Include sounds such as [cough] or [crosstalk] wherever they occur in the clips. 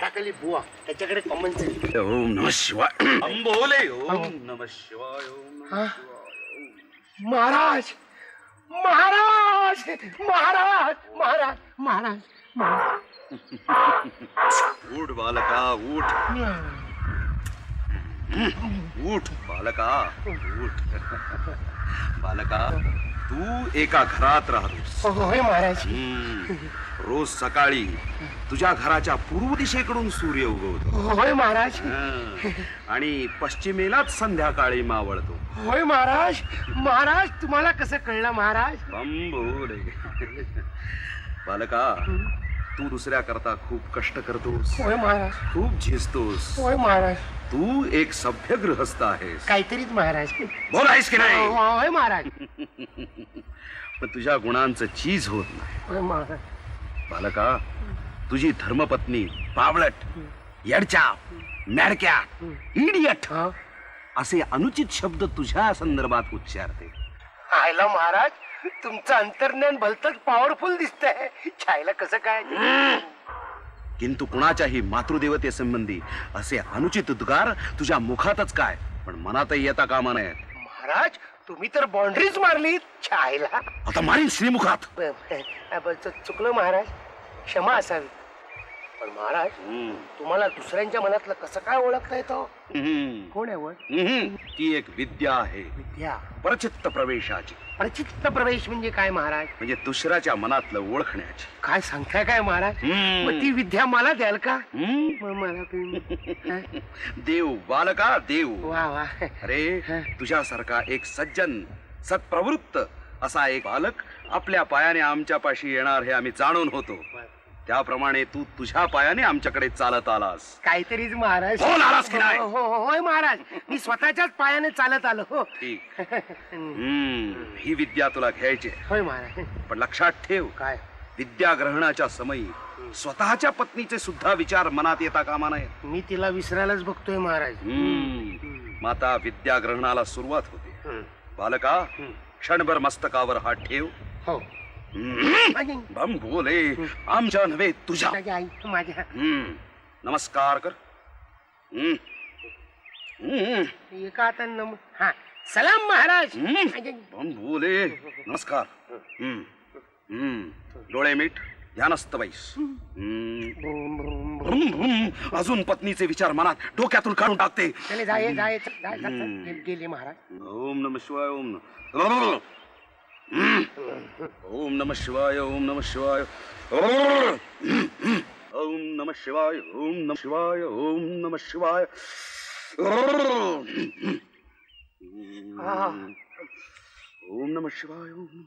झाडाखाली बुवा. त्याच्याकडे कॉमन सेन्स ओम नम शिवाय. अंबोले ओम नम शिवाय ओम नमः? शिवाय. महाराज! महाराज! महाराज! महाराज! महाराज! महाराज! उठ बालका उठ उठ बालका उठ बालका तू एका घरात राहतोस. होय महाराज. हम्म. रोज सकाळी तुझ्या घराच्या पूर्व दिशेकडून सूर्य उगवतो. होय महाराज. हं. आणि पश्चिमेलाच संध्याकाळी मावळतो. होय महाराज. महाराज तुम्हाला कसं कळलं महाराज? बंबोरे बालका तू दुसऱ्या करता खूप कष्ट करतोस. होय महाराज. खूप झिजतोस. होय महाराज. तू एक सभ्य गृहस्थ आहेस. काहीतरीच महाराज. बोलायस की नाही? होय महाराज. पण तुझ्या गुणांचं चीज होत नाही. होय महाराज. बालका तुझी धर्मपत्नी पावळट येडच्या मॅडक्या इडियट हा. असे अनुचित शब्द तुझ्या संदर्भात उच्चारते. आयला महाराज तुमचं अंतर्ज्ञान भलतच पॉवरफुल दिसतंय. छायला कसं काय? किंतु कुणाच्याही मातृदेवते संबंधी असे अनुचित उद्गार तुझ्या मुखातच काय? पण मनातही येता कामा नयेत. महाराज तुम्ही तर बाउंड्रीज मारली छायला. आता मारीन श्रीमुखात. चुकलं महाराज. क्षमा असावी. पण महाराज. तुम्हाला दुसऱ्यांच्या मनातलं कसं काय ओळखता येतं. कोण आहे. ती एक विद्या आहे. विद्या? परचित्त प्रवेशाची. प्रचित्त प्रवेश म्हणजे काय महाराज? म्हणजे दुसऱ्याच्या मनातलं ओळखण्याची. काय सांगताय काय महाराज. मग ती विद्या मला द्याल का. मग मला तुम्ही-? [laughs] देव बालका देव. वा वा. अरे तुझ्यासारखा एक सज्जन सत्प्रवृत्त असा एक बालक आपल्या पायाने आमच्या पाशी येणार हे आम्ही जाणून होतो. त्याप्रमाणे तू तुझ्या पायाने आमच्याकडे चालत आलास. काहीतरीच महाराज. हो, नाराज की नाही? हो, हो, हो, होय महाराज. मी स्वतःच्याच पायाने चालत आलो. हो. ठीक. [laughs] हम्म, ही विद्या तुला घ्यायची आहे. होय महाराज. पण लक्षात ठेव काय? विद्या ग्रहणाच्या समयी स्वतःच्या पत्नीचे सुद्धा विचार मनात येता कामा नये. मी तिला विसरायलाच बघतोय महाराज. हम्म, माता विद्या ग्रहणाला सुरुवात होते. बालका क्षणभर मस्तकावर हात ठेव. हो. हम्म, माझी बम बोले आमच्या नव्हे तुझ्या माझी आई माझ्या. हम्म, नमस्कार कर. हम्म, हम्म, एका हाताने नम हा सलाम महाराज. हम्म. बम बोले नमस्कार. हम्म, हम्म, डोळे मीठ ध्यानस्त बैस. हम्म, भ्रुम. अजून पत्नीचे विचार मनात डोक्यातून काढून टाकते. चले जाय जाय जाय जाय- गे- गेले महाराज. ओम नम शिवाय ओम नम. ओम नम शिवाय ओम नम शिवाय ओम. नम शिवाय ओम नम शिवाय ओम नम शिवाय ओम. नम शिवाय ओम नम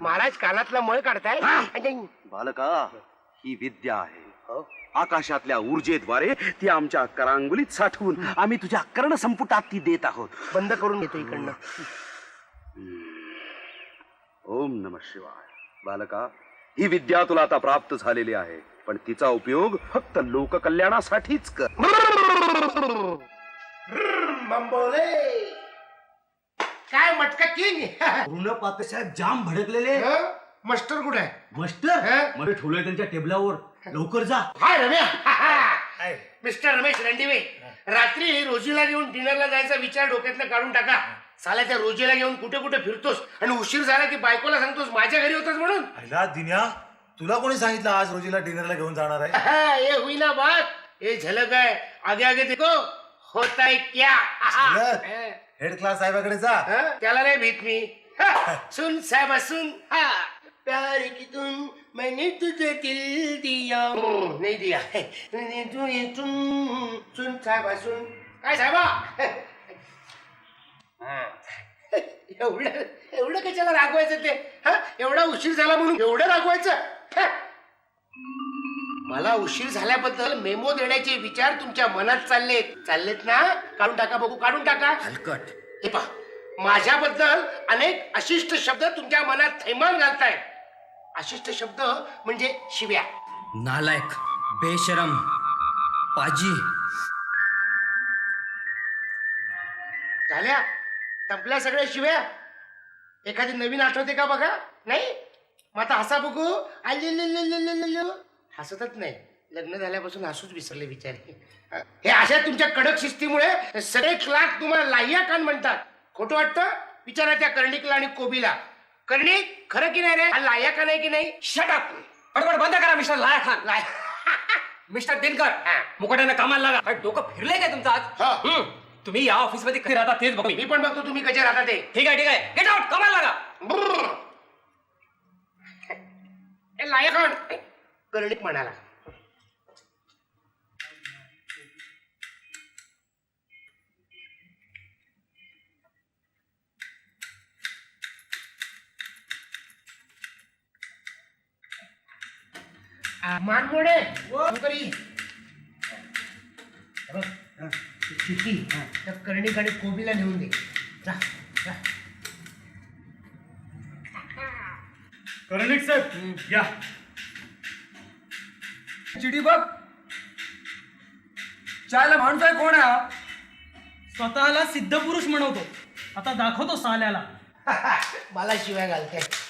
महाराज कानातला मळ काढताय? बालका ही विद्या आहे. आकाशातल्या ऊर्जेद्वारे ती आमच्या करांगुलीत साठवून आम्ही तुझ्या कर्ण संपुटात ती देत आहोत. बंद करून घेतो इकडनं. ओम नम शिवाय. बालका ही विद्या तुला आता प्राप्त झालेली आहे पण तिचा उपयोग फक्त लोककल्याणासाठीच कर. बंबोले काय मटका किंग? पूर्ण पात्रसाहेब जाम भडकलेले. मास्टर कुठे आहे? मास्टर? हं? मध्ये ठेवलंय त्यांच्या टेबलावर. लवकर जा. हाय रम्या. मिस्टर रमेश रणदिवे रात्री रोजीला घेऊन डिनरला जायचा विचार डोक्यातनं काढून टाका. साला त्या रोजीला घेऊन कुठे कुठे फिरतोस आणि उशीर झाला की बायकोला सांगतोस माझ्या घरी होतास म्हणून. दिन्या तुला कोणी सांगितलं आज रोजीला डिनरला घेऊन जाणार आहे? आहा, ये हुई ना बात ये झलक है आगे आगे देखो. होता है क्या? आहा. झलक? हं. हेड क्लास साहेबाकडे जा. हं? त्याला नाही भीत मी. हा, सुन साहेब सुन. हा. प्यार की तुम मैंने तुझे दिल दिया। हम्म, नहीं दिया। मैंने तुझे सुन सुन साहेब सुन। काय साहेबा। हं. एवढं एवढं कशाला रागवायचं ते? हा एवढा उशीर झाला म्हणून एवढं रागवायचं? हं. मला उशीर झाल्याबद्दल मेमो देण्याचे विचार तुमच्या मनात चाललेत चाललेत ना? काढून टाका बघू काढून टाका. हलकट. हे पहा माझ्याबद्दल अनेक अशिष्ट शब्द तुमच्या मनात थैमान घालतायत. अशिष्ट शब्द म्हणजे शिव्या. नालायक बेशरम पाजी. झाल्या? संपल्या सगळ्या शिव्या? एखादी नवीन आठवते का बघा? नाही? मग आता हसा बघू. आल्लुल्लुल्लुल्लुल्लु. हसतच नाही. लग्न झाल्यापासून हसूच विसरले बिचारे. हे अशा तुमच्या कडक शिस्तीमुळे सगळे क्लार्क तुम्हाला लाह्या कान म्हणतात. खोटं वाटतं? विचारा त्या कर्णिकला आणि कोबीला. कर्णिक खरं की नाही रे? हा लाह्या कान आहे की नाही? शटअप बरोबर बंद करा मिस्टर लाया खान. लाय. [laughs] मिस्टर दिनकर. मुकाट्यानं कामाला लागा. काय डोकं फिरलंय काय तुमचं आज? हा. तुम्ही या ऑफिसमध्ये कधी राहता तेच बघ मी पण बघतो तुम्ही कसे राहता ते. ठीक आहे ठीक आहे. गेट आउट कामाला लागा. ब्रर. लाह्या कान कर्णिक म्हणाला. मानमोडे. हे ती चिठ्ठी त्या कर्णिक आणि कोबीला नेऊन दे. जा जा. कर्णिक साहेब या. चिडी बघ. चायला आहे कोण आहे हा? स्वतःला सिद्ध पुरुष म्हणवतो. आता दाखवतो साल्याला. [laughs] मला शिवाय घालते.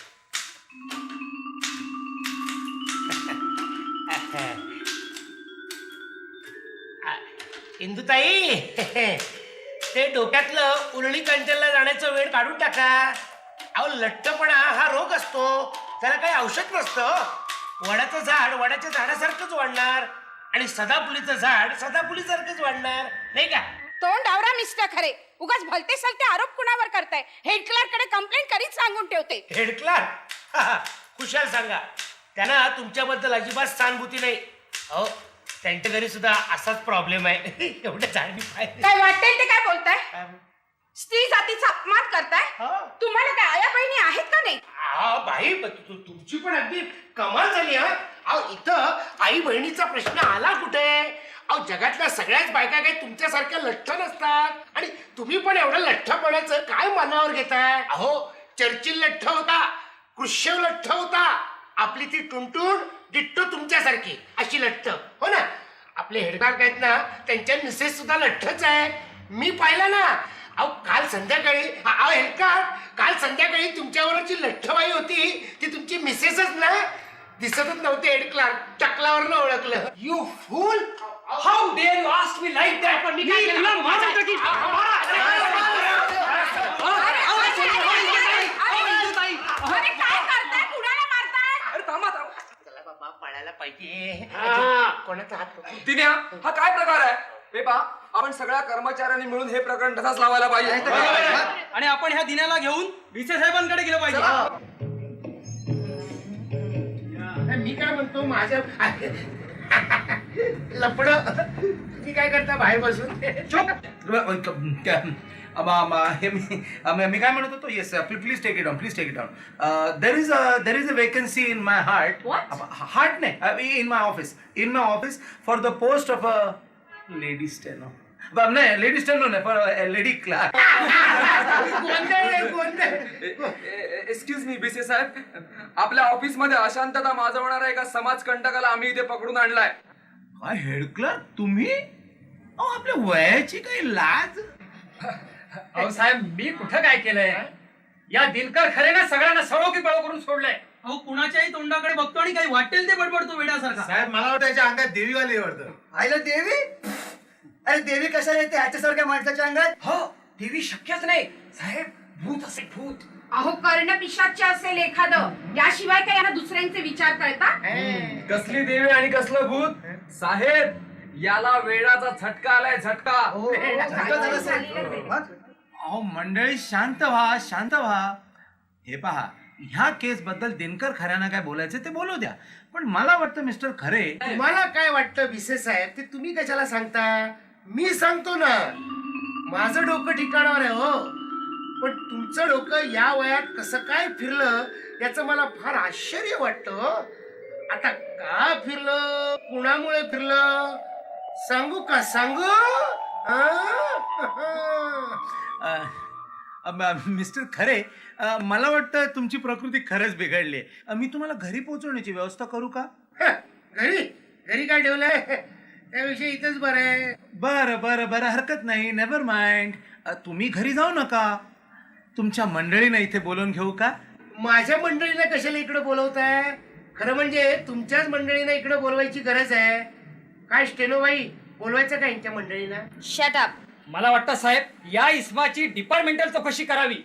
इंदुताई [laughs] ते डोक्यातलं उरळी कंचनला जाण्याचं वेळ काढून टाका. अहो लठ्ठपणा हा रोग असतो. त्याला काही औषध नसतं. वडाचं झाड वडाच्या झाडासारखंच वाढणार आणि सदाफुलीचं झाड सदाफुलीसारखंच वाढणार नाही का? तोंड आवरा मिस्टर खरे. उगाच भलते सलते आरोप कुणावर करताय? हेड क्लर्ककडे कंप्लेंट करीत सांगून ठेवते. Head clerk? [laughs] खुशाल सांगा. त्यांना तुमच्याबद्दल अजिबात सहानुभूती नाही. अहो त्यांच्या घरी सुद्धा असाच प्रॉब्लेम आहे. [laughs] एवढं पाहिजे काय वाटेल ते काय बोलताय? स्त्री जातीचा अपमान करताय? हा. तुम्हाला काय आया बहिणी आहेत का नाही? हा भाई ब- तु- तु- तुमची पण अगदी कमाल झाली हा. अहो इथं आई बहिणीचा प्रश्न आला कुठे? अहो जगातल्या सगळ्याच बायका काही तुमच्यासारख्या लठ्ठ नसतात? आणि तुम्ही पण एवढं लठ्ठपणाचं काय मनावर घेताय? अहो चर्चिल लठ्ठ होता कृष्यव लठ्ठ होता. आपली ती टुनटुन डिट्टो तुमच्यासारखी अशी लठ्ठ हो ना आपले हेडगार्ड आहेत ना त्यांच्या मिसेस सुद्धा लठ्ठच आहे मी पाहिलं ना अहो काल संध्याकाळी अहो हेडगार्ड काल संध्याकाळी तुमच्यावर जी लठ्ठबाई होती ती तुमची मिसेसच ना दिसतच नव्हते हेड क्लार्क टकलावर ओळखलं you fool how dare you ask me like that पण मी काय केलं? अरे काय करताय कुणाला मारताय अरे थांबा थांबा चला बाबा पळायला पाहिजे. हा. कोणाचा हात पकडू? दिन्या हा काय प्रकार आहे? हे पहा आपण सगळ्या कर्मचाऱ्यांनी मिळून हे प्रकरण तसाच लावायला पाहिजे. आणि आपण ह्या दिनाला घेऊन विसे साहेबांकडे गेलं पाहिजे. मी काय म्हणतो माझ्या लपड. तुम्ही काय करता बाहेर बसून? हे मी काय म्हणत होतो? Yes please take it on please take it on there is there is a vacancy in my heart? Heart नाही in my office in my office for the post of a lady steno नाही lady steno नाही for lady clerk. Excuse me BC साहेब. आपल्या ऑफिसमध्ये अशांतता माजवणाऱ्या एका समाज कंटकाला आम्ही इथे पकडून आणलाय. काय हेड क्लर्क तुम्ही? अहो, आपल्या वयाची काही लाज? [laughs] अहो साहेब मी कुठं काय केलंय? या दिनकर खरेनं सगळ्यांना सळो की पळो करून सोडलंय. अहो कुणाच्याही तोंडाकडे बघतो आणि काही वाटेल ते बडबडतो वेड्यासारखा. साहेब मला वाटतं याच्या अंगात देवी आली वाटतं. आईला देवी? अरे देवी कशाला येते? ह्याच्यासारख्या माणसाच्या अंगात? हो देवी शक्यच नाही. साहेब भूत असे भूत. अहो कर्ण पिशाच्य असेल एखादं. याशिवाय काय यांना दुसऱ्यांचे विचार कळता कसली देवी आणि कसलं भूत? साहेब याला वेळाचा झटका आलाय झटका. झटका झाला असेल. मग? अहो मंडळी शांत व्हा शांत व्हा. हे पहा ह्या केस बद्दल दिनकर खऱ्यानं काय बोलायचं ते बोलू द्या. पण मला वाटतं मिस्टर खरे तुम्हाला काय वाटतं विशेष साहेब ते तुम्ही कशाला सांगता? मी सांगतो ना. माझं डोकं ठिकाणावर आहे हो. पण तुमचं डोकं या वयात कसं काय फिरलं याचं मला फार आश्चर्य वाटतं हो. आता का फिरलं? कुणामुळे फिरलं? सांगू का? सांगू? मिस्टर खरे मला वाटतं तुमची प्रकृती खरंच बिघडली आहे. मी तुम्हाला घरी पोहोचवण्याची व्यवस्था करू का? घरी? घरी काय ठेवलंय? त्याविषयी इथंच बरं आहे. बरं बरं बरं हरकत नाही. नेव्हर माइंड तुम्ही घरी जाऊ नका. तुमच्या मंडळीनं इथे बोलून घेऊ का? माझ्या मंडळीला कशाला इकडे बोलवताय? खरं म्हणजे तुमच्याच मंडळीला इकडे बोलवायची गरज आहे. काय स्टेनोबाई बोलवायचं का यांच्या मंडळीला शट अप मला वाटतं साहेब या इस्माची डिपार्टमेंटल चौकशी करावी.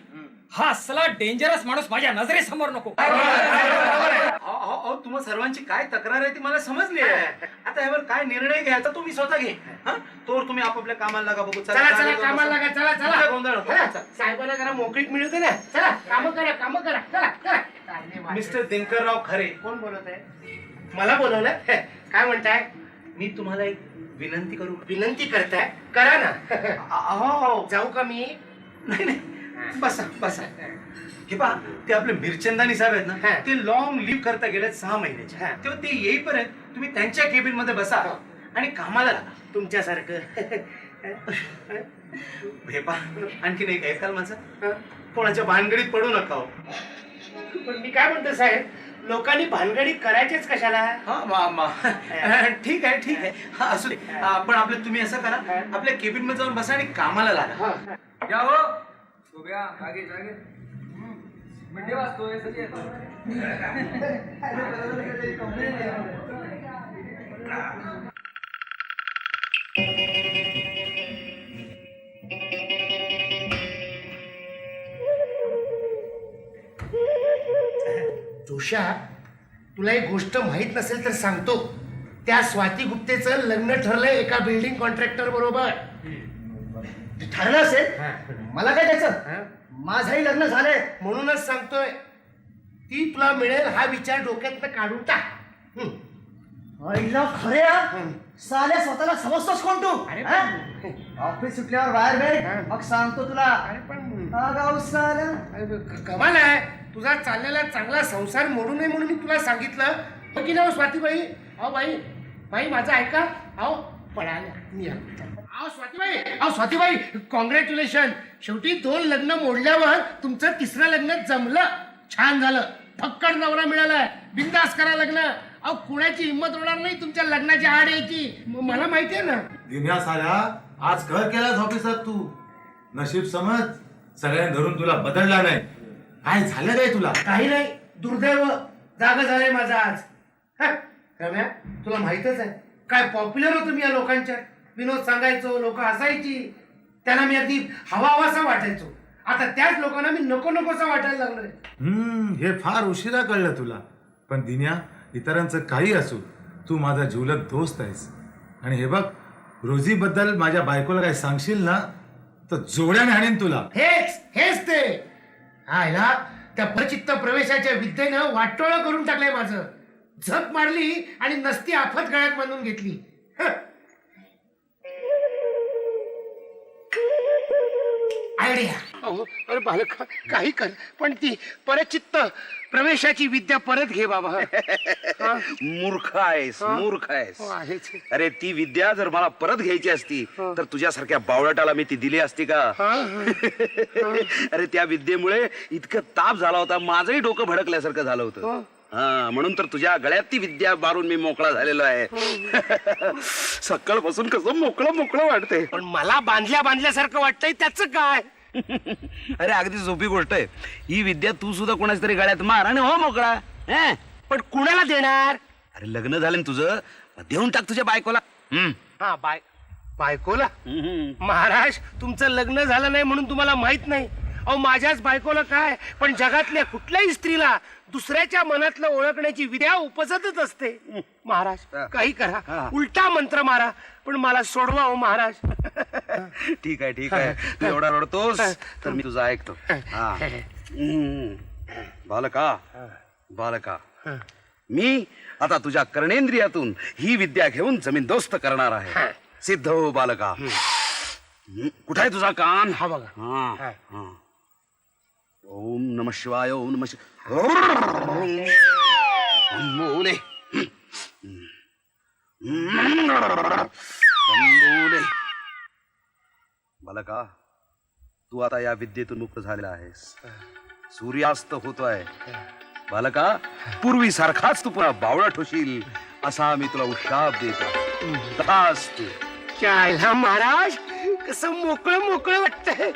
हा असला डेंजरस माणूस माझ्या नजरेसमोर नको. अहो, तुम्हा सर्वांची काय तक्रार आहे ती मला समजली आहे. आता यावर काय निर्णय घ्यायचा तो मी स्वतः घे हा? तोवर तुम्ही आपापल्या कामाला लागा बघू. चला चला कामाला लागा चला कुठला चला गोंधळ नको. हा, साहेबांना जरा मोकळीक मिळते ना. चला काम करा काम करा. चला चला. चालले वाटे. मिस्टर दिनकरराव खरे. कोण बोलत आहे? मला बोलवलं? [laughs] काय म्हणताय? मी तुम्हाला एक विनंती करू विनंती करताय? करा ना. अहो जाऊ का मी? नाही नाही. बसा बसा. हे पहा ते आपले मिरचंदानी साहेब आहेत हा. ना ते लॉंग लिव्ह करता गेले सहा महिन्याचे. हा. तेव्हा ते येईपर्यंत तुम्ही त्यांच्या केबिनमध्ये बसा आणि कामाला लागा. तुमच्यासारखं. हे पहा आणखीन एक ऐकाल माझं? कोणाच्या भानगडीत पडू नका हो. पण मी काय म्हणतो साहेब? लोकांनी भानगडी करायचेच कशाला? हा मा मा. [laughs] ठीक आहे ठीक आहे. हा असू दे. हा, पण आपलं तुम्ही असं करा. आपल्या केबिनमध्ये जाऊन बसा आणि कामाला लागा. या हो. उभ्या जागे. जागे मिठे वाजतोय सगळे येतो [laughs] [laughs] जोशा तुला एक गोष्ट माहीत नसेल तर सांगतो. त्या स्वाती गुप्तेचं लग्न ठरलंय एका बिल्डिंग कॉन्ट्रॅक्टर बरोबर. ठरलं असेल? मला काय त्याचं? माझंही लग्न झालंय म्हणूनच सांगतोय. ती तुला मिळेल हा विचार डोक्यात काढून टाक. आईला खरे? साल्या स्वतःला समजतोस कोण तू? अरे? ऑफिस सुटल्यावर बाहेर भेट. मग सांगतो तुला. अरे पण साल्या. कमाल आहे. तुझा चाललेला चांगला संसार मोडू नये म्हणून मी तुला सांगितलं. हो की नाही हो स्वातीबाई? अहो बाई बाई माझं ऐका. अहो पळाल्या. मी अहो स्वातीबाई अहो स्वातीबाई कॉंग्रॅच्युलेशन शेवटी दोन लग्न मोडल्यावर तुमचं तिसरं लग्न जमलं. छान झालं. फक्कड नवरा मिळालाय. बिंदास करा लग्न. अहो कुणाची हिंमत होणार नाही तुमच्या लग्नाची आड यायची. म- मला माहिती आहे ना. दिन्या साऱ्या आज घर केलास ऑफिसात तू. नशीब समज सगळ्यांनी धरून तुला बदलला नाही. काय झालं काय तुला? काही नाही. दुर्दैव जागा झालंय माझा आज. हं, रम्या तुला माहितच आहे. काय पॉप्युलर होतो मी या लोकांच्या. विनोद सांगायचो लोक हसायची. त्यांना मी अगदी हवा हवासा वाटायचो. आता त्याच लोकांना मी नको नकोसा वाटायला लागलोय. हम्म हे फार उशिरा कळलं तुला. पण दिन्या इतरांचं काही असो तू माझा जिवलग दोस्त आहेस. आणि हे बघ रोजीबद्दल माझ्या बायकोला काय सांगशील ना तर जोड्याने आणीन तुला. हेच हेच ते. हायला त्या प्रचित्त प्रवेशाच्या विद्येनं वाटोळं करून टाकलंय माझं. झप मारली आणि नसती आफत गळ्यात बांधून घेतली. आयडिया. अरे बालक काही कर पण ती परचित्त प्रवेशाची विद्या परत घे बाबा. [laughs] मूर्ख आहेस मूर्ख आहेस. हो, आहेच. अरे ती विद्या जर मला परत घ्यायची असती तर तुझ्यासारख्या बावळटाला मी ती दिली असती का? [laughs] अरे त्या विद्येमुळे इतकं ताप झाला होता माझंही डोकं भडकल्यासारखं झालं होतं. हा. म्हणून तर तुझ्या गळ्यात ती विद्या मारून मी मोकळा झालेलो आहे. [laughs] सकाळपासून कसं मोकळं मोकळं वाटतंय. पण मला बांधल्या बांधल्यासारखं वाटतंय त्याच काय? अरे अगदी सोपी गोष्ट आहे. ही विद्या तू सुद्धा कोणाच तरी गळ्यात मार आणि हो मोकळा. हं? पण कुणाला देणार? अरे लग्न झालं ना तुझं. मग देऊन टाक तुझ्या बायकोला. हम्म. हा बाय बायकोला? हम्म. महाराज तुमचं लग्न झालं नाही म्हणून तुम्हाला माहीत नाही. अहो माझ्याच बायकोला काय? पण जगातल्या कुठल्याही स्त्रीला दुसऱ्याच्या मनातलं ओळखण्याची विद्या उपजतच असते. महाराज काही करा. उलटा मंत्र मारा. पण मला सोडवा हो महाराज. [laughs] ठीक आहे ठीक आहे. तू एवढा रडतोस तर मी तुझं ऐकतो. हा. हम्म. बालका. बालका. मी आता तुझ्या कर्णेंद्रियातून ही विद्या घेऊन जमीन दोस्त करणार आहे. सिद्ध हो बालका. कुठे आहे तुझा कान? हा बघा. हा. हा. ओम नम शिवाय ओम नम शिवाय बोले तू आता या विद्येतून मुक्त झालेला आहेस. सूर्यास्त होतोय. बालका पूर्वी सारखाच तू पुन्हा बावळट होशील असा मी तुला उशाप देतो. महाराज कसं मोकळं मोकळं वाटतंय.